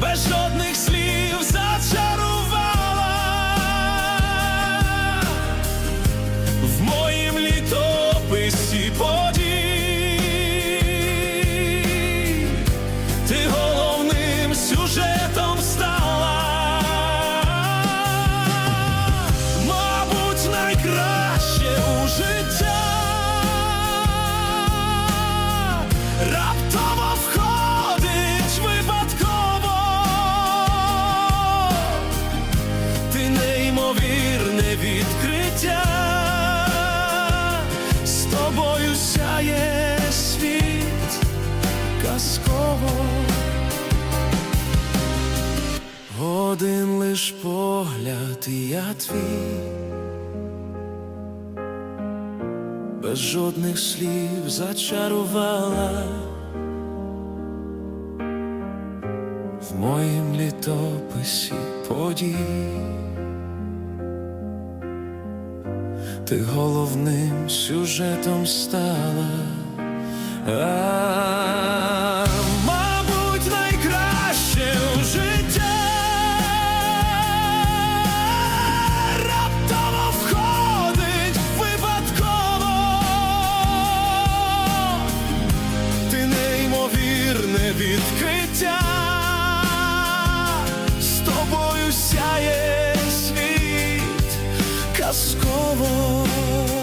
без жодних слів зачарувала в моїм літописі подій ти головним сюжетом стала, мабуть, найкраще у житті. Сяє світ казково. Один лиш погляд, і я твій, без жодних слів зачарувала в моїм літописі подій. Ти головним сюжетом стала. Мабуть, найкраще у життя входить випадково. Ти неймовірне відкриття, з тобою сяє казково.